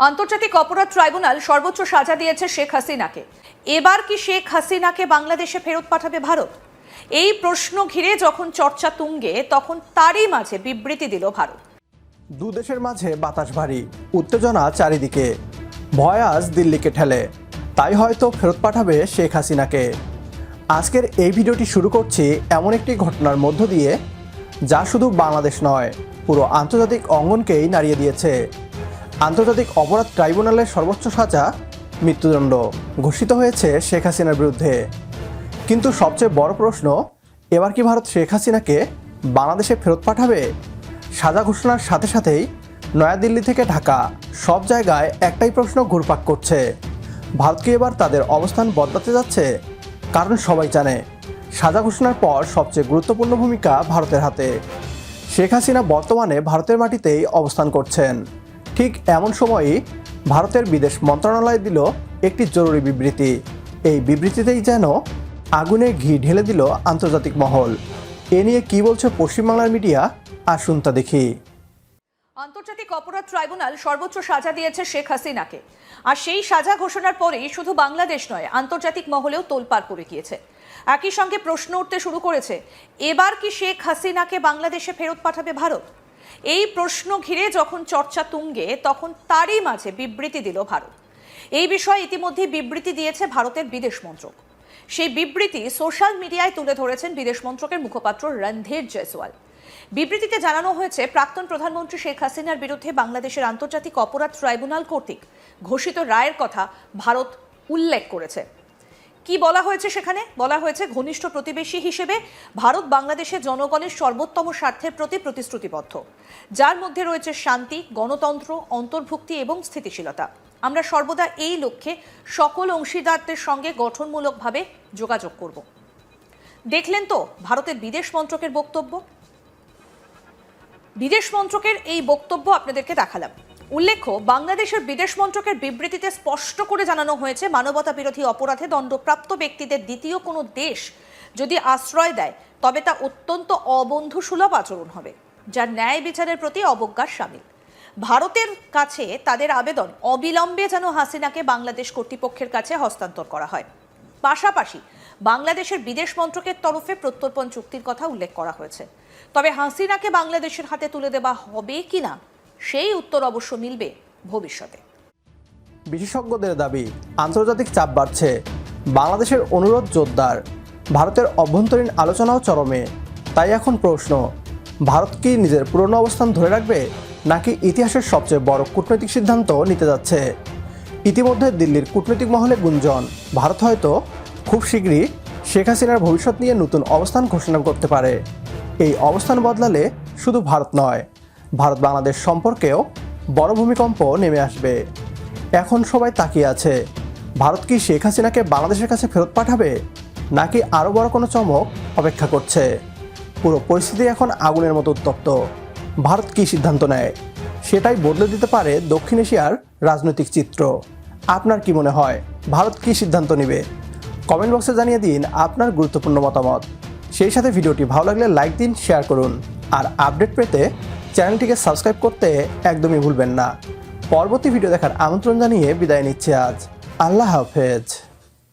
আন্তর্জাতিক অপরাধ ট্রাইব্যুনাল সর্বোচ্চ সাজা দিয়েছে শেখ হাসিনাকে। এবার কি শেখ হাসিনাকে বাংলাদেশে ফেরত পাঠাবে ভারত? এই প্রশ্ন ঘিরে যখন চর্চা তুঙ্গে, তখন তারই মাঝে বিবৃতি দিল ভারত। দু দেশের মাঝে বাতাস ভারী, উত্তেজনা চারিদিকে। ভয় আজ দিল্লিকে ঠেলে, তাই হয়তো ফেরত পাঠাবে শেখ হাসিনাকে। আজকের এই ভিডিওটি শুরু করছি এমন একটি ঘটনার মধ্য দিয়ে, যা শুধু বাংলাদেশ নয়, পুরো আন্তর্জাতিক অঙ্গনকেই নাড়িয়ে দিয়েছে। আন্তর্জাতিক অপরাধ ট্রাইব্যুনালের সর্বোচ্চ সাজা, মৃত্যুদণ্ড ঘোষিত হয়েছে শেখ হাসিনার বিরুদ্ধে। কিন্তু সবচেয়ে বড় প্রশ্ন, এবার কি ভারত শেখ হাসিনাকে বাংলাদেশে ফেরত পাঠাবে? সাজা ঘোষণার সাথে সাথেই নয়াদিল্লি থেকে ঢাকা, সব জায়গায় একটাই প্রশ্ন ঘুরপাক করছে। ভারত কি এবার তাদের অবস্থান বদলাতে যাচ্ছে? কারণ সবাই জানে, সাজা ঘোষণার পর সবচেয়ে গুরুত্বপূর্ণ ভূমিকা ভারতের হাতে। শেখ হাসিনা বর্তমানে ভারতের মাটিতেই অবস্থান করছেন। ঠিক এমন সময়ই ভারতের বিদেশ মন্ত্রণালয় দিল একটি জরুরি বিবৃতি। এই বিবৃতিতেই যেন আগুনে ঘি ঢেলে দিল আন্তর্জাতিক মহল। এ নিয়ে কি বলছে পশ্চিমবাংলার মিডিয়া, আসুন তা দেখি। আন্তর্জাতিক অপরাধ ট্রাইব্যুনাল সর্বোচ্চ সাজা দিয়েছে শেখ হাসিনাকে। আর সেই সাজা ঘোষণার পরেই শুধু বাংলাদেশ নয়, আন্তর্জাতিক মহলেও তোলপাড় করে গিয়েছে। একই সঙ্গে প্রশ্ন উঠতে শুরু করেছে, এবার কি শেখ হাসিনাকে বাংলাদেশে ফেরত পাঠাবে ভারত? এই প্রশ্ন ঘিরে যখন চর্চা তুঙ্গে, তখন তারই মাঝে বিবৃতি দিল ভারত। এই বিষয়ে ইতিমধ্যে বিবৃতি দিয়েছে ভারতের বিদেশ মন্ত্রক। সেই বিবৃতি সোশ্যাল মিডিয়ায় তুলে ধরেছেন বিদেশ মন্ত্রকের মুখপাত্র রণধীর জয়সওয়াল। বিবৃতিতে জানানো হয়েছে, প্রাক্তন প্রধানমন্ত্রী শেখ হাসিনার বিরুদ্ধে বাংলাদেশের আন্তর্জাতিক অপরাধ ট্রাইব্যুনাল কর্তৃক ঘোষিত রায়ের কথা ভারত উল্লেখ করেছে। কি বলা হয়েছে সেখানে? বলা হয়েছে ঘনিষ্ঠ প্রতিবেশী হিসেবে ভারত বাংলাদেশের জনগণের সর্বোত্তম স্বার্থের প্রতি প্রতিশ্রুতিবদ্ধ। যার মধ্যে রয়েছে শান্তি, গণতন্ত্র, অন্তর্ভুক্তি এবং স্থিতিশীলতা। আমরা সর্বদা এই লক্ষ্যে সকল অংশীদারদের সঙ্গে গঠনমূলকভাবে যোগাযোগ করব। দেখলেন তো ভারতের বিদেশ মন্ত্রকের বক্তব্য? বিদেশ মন্ত্রকের এই বক্তব্য আপনাদেরকে দেখালাম। উল্লেখ্য, বাংলাদেশের বিদেশ মন্ত্রকের বিবৃতিতে স্পষ্ট করে জানানো হয়েছে, মানবতা বিরোধী অপরাধে দণ্ডপ্রাপ্ত ব্যক্তিদের দ্বিতীয় কোনো দেশ যদি আশ্রয় দেয়, তবে তা অত্যন্ত অবন্ধুসুলভ আচরণ হবে, যা ন্যায় বিচারের প্রতি অবজ্ঞার সামিল। ভারতের কাছে তাদের আবেদন অবিলম্বে যেন হাসিনাকে বাংলাদেশ কর্তৃপক্ষের কাছে হস্তান্তর করা হয়। পাশাপাশি, বাংলাদেশের বিদেশ মন্ত্রকের তরফে প্রত্যর্পণ চুক্তির কথা উল্লেখ করা হয়েছে। তবে হাসিনাকে বাংলাদেশের হাতে তুলে দেওয়া হবে কিনা সেই উত্তর অবশ্য মিলবে ভবিষ্যতে। বিশেষজ্ঞদের দাবি, আন্তর্জাতিক চাপ বাড়ছে। বাংলাদেশের অনুরোধ জোরদার। ভারতের অভ্যন্তরীণ আলোচনাও চরমে। তাই এখন প্রশ্ন, ভারত কি নিজের পুরনো অবস্থান ধরে রাখবে, নাকি ইতিহাসের সবচেয়ে বড় কূটনৈতিক সিদ্ধান্ত নিতে যাচ্ছে? ইতিমধ্যে দিল্লির কূটনৈতিক মহলে গুঞ্জন, ভারত হয়তো খুব শীঘ্রই শেখ হাসিনার ভবিষ্যৎ নিয়ে নতুন অবস্থান ঘোষণা করতে পারে। এই অবস্থান বদলালে শুধু ভারত নয় ভারত বাংলাদেশ সম্পর্কেও বড় ভূমিকম্প নেমে আসবে। এখন সবাই তাকিয়ে আছে। ভারত কি শেখ হাসিনাকে বাংলাদেশের কাছে ফেরত পাঠাবে, নাকি আরও বড় কোনো চমক অপেক্ষা করছে? পুরো পরিস্থিতি এখন আগুনের মতো উত্তপ্ত। ভারত কী সিদ্ধান্ত নেয়? সেটাই বদলে দিতে পারে দক্ষিণ এশিয়ার রাজনৈতিক চিত্র। আপনার কি মনে হয়, ভারত কী সিদ্ধান্ত নেবে? কমেন্ট বক্সে জানিয়ে দিন আপনার গুরুত্বপূর্ণ মতামত। সেই সাথে ভিডিওটি ভালো লাগলে লাইক দিন, শেয়ার করুন। আর আপডেট পেতে চ্যানেলটিকে সাবস্ক্রাইব করতে একদমই ভুলবেন না। পরবর্তী ভিডিও দেখার আমন্ত্রণ জানিয়ে বিদায় নিচ্ছে আজ। আল্লাহ হাফেজ।